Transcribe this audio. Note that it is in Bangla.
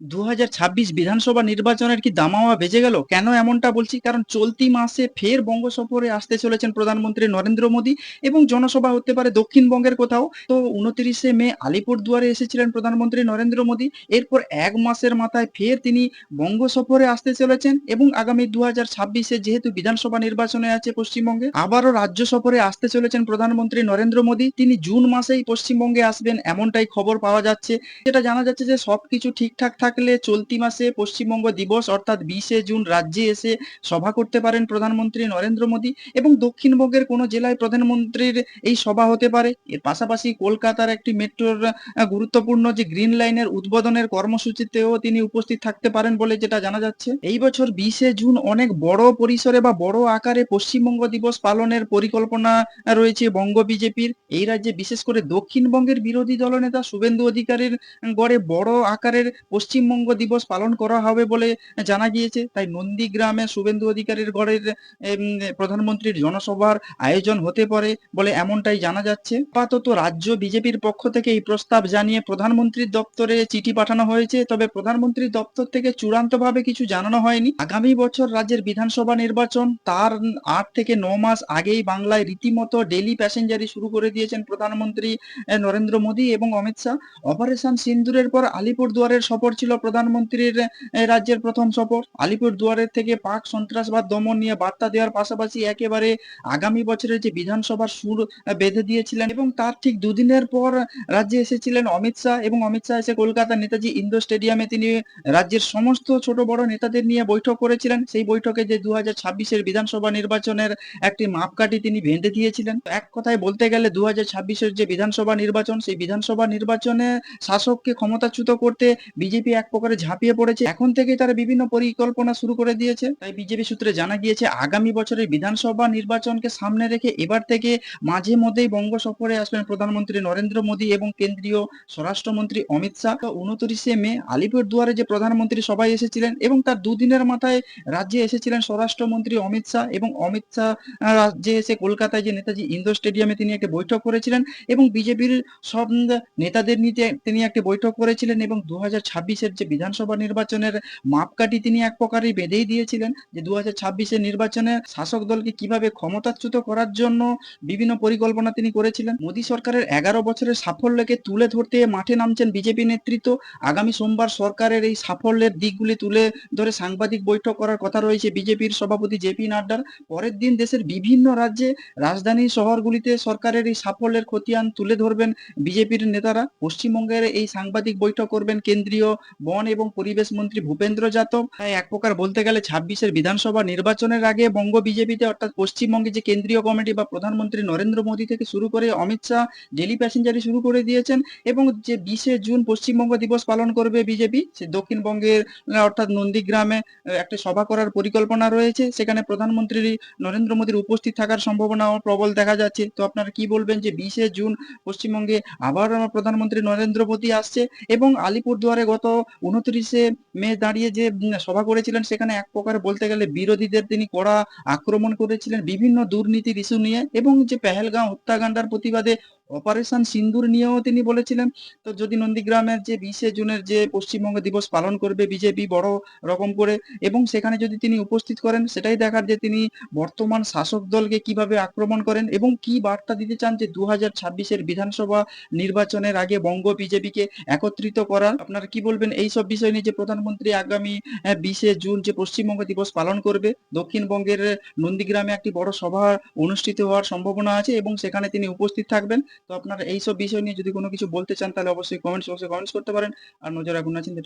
দু হাজার ছাব্বিশ বিধানসভা নির্বাচনের কি দামামা বেজে গেল? কেন এমনটা বলছি? কারণ চলতি মাসে ফের বঙ্গ সফরে আসতে চলেছেন প্রধানমন্ত্রী নরেন্দ্র মোদী এবং জনসভা হতে পারে দক্ষিণবঙ্গের কোথাও। তো উনত্রিশে মে আলিপুর দুয়ারে এসেছিলেন প্রধানমন্ত্রী নরেন্দ্র মোদী। এরপর এক মাসের মাথায় ফের তিনি বঙ্গ সফরে আসতে চলেছেন এবং আগামী দু হাজার ছাব্বিশে যেহেতু বিধানসভা নির্বাচনে আছে পশ্চিমবঙ্গে, আবারও রাজ্য সফরে আসতে চলেছেন প্রধানমন্ত্রী নরেন্দ্র মোদী। তিনি জুন মাসেই পশ্চিমবঙ্গে আসবেন, এমনটাই খবর পাওয়া যাচ্ছে। যেটা জানা যাচ্ছে যে সবকিছু ঠিকঠাক থাকলে চলতি মাসে পশ্চিমবঙ্গ দিবস, অর্থাৎ বিশে জুন রাজ্যে এসে সভা করতে পারেন প্রধানমন্ত্রী নরেন্দ্র মোদী এবং দক্ষিণবঙ্গের কোনো জেলায় প্রধানমন্ত্রীর এই সভা হতে পারে। এর পাশাপাশি কলকাতার একটি মেট্রোর গুরুত্বপূর্ণ যে গ্রিন লাইনের উদ্বোধনের কর্মসূচিতেও তিনি উপস্থিত থাকতে পারেন বলে যেটা জানা যাচ্ছে। এই বছর বিশে জুন অনেক বড় পরিসরে বা বড় আকারে পশ্চিমবঙ্গ দিবস পালনের পরিকল্পনা রয়েছে বঙ্গ বিজেপির। এই রাজ্যে বিশেষ করে দক্ষিণবঙ্গের বিরোধী দলনেতা শুভেন্দু অধিকারীর গড়ে বড় আকারের পশ্চিমবঙ্গ দিবস পালন করা হবে বলে জানা গিয়েছে। তাই নন্দীগ্রামে শুভেন্দু অধিকারীর গড়ের প্রধানমন্ত্রীর জনসভার আয়োজন হতে পারে বলে এমনটাই জানা যাচ্ছে। আপাতত রাজ্য বিজেপির পক্ষ থেকে এই প্রস্তাব জানিয়ে প্রধানমন্ত্রীর দপ্তরে চিঠি পাঠানো হয়েছে। তবে প্রধানমন্ত্রীর দপ্তর থেকে চূড়ান্তভাবে কিছু জানানো হয়নি। আগামী বছর রাজ্যের বিধানসভা নির্বাচন, তার আট থেকে ন মাস আগেই বাংলায় রীতিমতো ডেলি প্যাসেঞ্জারি শুরু করে দিয়েছেন প্রধানমন্ত্রী নরেন্দ্র মোদী এবং অমিত শাহ। অপারেশন সিন্দুরের পর আলিপুর দুয়ারের সফর ছিল প্রধানমন্ত্রীর রাজ্যের প্রথম সফর। আলিপুর দুয়ারের থেকে পাক সন্ত্রাসবাদ দমন নিয়ে বার্তা দেওয়ার পাশাপাশি একেবারে আগামী বছরের যে বিধানসভার সুর বেঁধে দিয়েছিলেন এবং তার ঠিক দুদিনের পর রাজ্যে এসেছিলেন অমিত শাহ এবং অমিত শাহ এসে কলকাতা নেতাজি ইন্ডোর স্টেডিয়ামে তিনি রাজ্যের সমস্ত ছোট বড় নেতাদের নিয়ে বৈঠক করেছিলেন। সেই বৈঠকে যে দু হাজার ছাব্বিশের বিধানসভা নির্বাচনের একটি মাপকাঠি তিনি বেঁধে দিয়েছিলেন। এক কথায় বলতে গেলে দু হাজার ছাব্বিশের যে বিধানসভা নির্বাচন, সেই বিধানসভা নির্বাচনে শাসককে ক্ষমতাচ্যুত করতে বিজেপি এক প্রকারে ঝাঁপিয়ে পড়েছে। এখন থেকেই তারা বিভিন্ন পরিকল্পনা শুরু করে দিয়েছে। তাই বিজেপি সূত্রে জানা গিয়েছে, আগামী বছরের বিধানসভা নির্বাচনকে সামনে রেখে এবার থেকে মাঝে মধ্যেই বঙ্গ সফরে আসবেন প্রধানমন্ত্রী নরেন্দ্র মোদী এবং কেন্দ্রীয় স্বরাষ্ট্রমন্ত্রী অমিত শাহ। উনত্রিশে মে আলিপুর দুয়ারে যে প্রধানমন্ত্রী সবাই এসেছিলেন এবং তার দুদিনের মাথায় রাজ্যে এসেছিলেন স্বরাষ্ট্রমন্ত্রী অমিত শাহ এবং অমিত শাহ রাজ্যে এসে কলকাতায় যে নেতাজি ইন্ডোর স্টেডিয়ামে তিনি একটি বৈঠক করেছিলেন এবং বিজেপির সব নেতাদের নিয়ে তিনি একটি বৈঠক করেছিলেন এবং দু হাজার ছাব্বিশের যে বিধানসভা নির্বাচনের মাপকাঠি তিনি এক প্রকারই বেঁধেই দিয়েছিলেন যে দু হাজার ছাব্বিশের নির্বাচনে শাসক দলকে কীভাবে ক্ষমতাচ্যুত করার জন্য বিভিন্ন পরিকল্পনা তিনি করেছিলেন। মোদী সরকারের এগারো বছরের সাফল্যকে তুলে ধরতে মাঠে নামছেন বিজেপি নেতৃত্ব। আগামী সোমবার সরকারের এই সাফল্যের দিকগুলি তুলে ধরে সাংবাদিক বৈঠক করার কথা রয়েছে বিজেপির সভাপতি জেপি নাড্ডার। পরের দিন দেশের বিভিন্ন রাজ্যে রাজধানী শহরগুলিতে সরকারের এই সাফল্যের খতিয়ান তুলে ধরবেন বিজেপির নেতারা। পশ্চিমবঙ্গের এই সাংবাদিক বৈঠক করবেন কেন্দ্রীয় বন এবং পরিবেশ মন্ত্রী ভূপেন্দ্র যাদব এক প্রকার বলতে গেলে ছাব্বিশের বিধানসভা নির্বাচনের আগে বঙ্গ বিজেপিতে অর্থাৎ পশ্চিমবঙ্গে যে কেন্দ্রীয় কমিটি বা প্রধানমন্ত্রী নরেন্দ্র মোদী থেকে শুরু করে অমিত শাহ ডেলি প্যাসেঞ্জারি শুরু করে দিয়েছেন এবং যে বিশে জুন পশ্চিমবঙ্গ দিবস পালন করবে বিজেপি, সে দক্ষিণবঙ্গের, অর্থাৎ নন্দীগ্রামে একটা সভা করার পরিকল্পনা রয়েছে। সেখানে প্রধানমন্ত্রী নরেন্দ্র মোদীর উপস্থিত থাকার সম্ভাবনা প্রবল দেখা যাচ্ছে। তো আপনারা কি বলবেন যে বিশে জুন পশ্চিমবঙ্গে আবার প্রধানমন্ত্রী নরেন্দ্র মোদী আসছে এবং আলিপুরদুয়ারে গত উনত্রিশে মে দাঁড়িয়ে যে সভা করেছিলেন, সেখানে এক প্রকার বলতে গেলে বিরোধীদের তিনি কড়া আক্রমণ করেছিলেন বিভিন্ন দুর্নীতির ইস্যু নিয়ে এবং যে পেহেলগাঁও হত্যাকাণ্ডার প্রতিবাদে অপারেশন সিন্দুর নিয়েও তিনি বলেছিলেন, তো যদি নন্দীগ্রামের যে বিশে জুনের যে পশ্চিমবঙ্গ দিবস পালন করবে বিজেপি বড় রকম করে, এবং সেখানে যদি তিনি উপস্থিত করেন, সেটাই দেখার যে তিনি বর্তমান শাসক দলকে কীভাবে আক্রমণ করেন এবং কি বার্তা দিতে চান যে দু হাজার ছাব্বিশের বিধানসভা নির্বাচনের আগে বঙ্গ বিজেপিকে একত্রিত করার? আপনারা কি বলবেন? এই সব বিষয় নিয়ে যে প্রধানমন্ত্রী আগামী বিশে জুন যে পশ্চিমবঙ্গ দিবস পালন করবে, দক্ষিণবঙ্গের নন্দীগ্রামে একটি বড় সভা অনুষ্ঠিত হওয়ার সম্ভাবনা আছে এবং সেখানে তিনি উপস্থিত থাকবেন। তো আপনারা এইসব বিষয় নিয়ে যদি কোনো কিছু বলতে চান, তাহলে অবশ্যই কমেন্টস বক্সে কমেন্টস করতে পারেন। আর নজর রাখুন না চিন্তা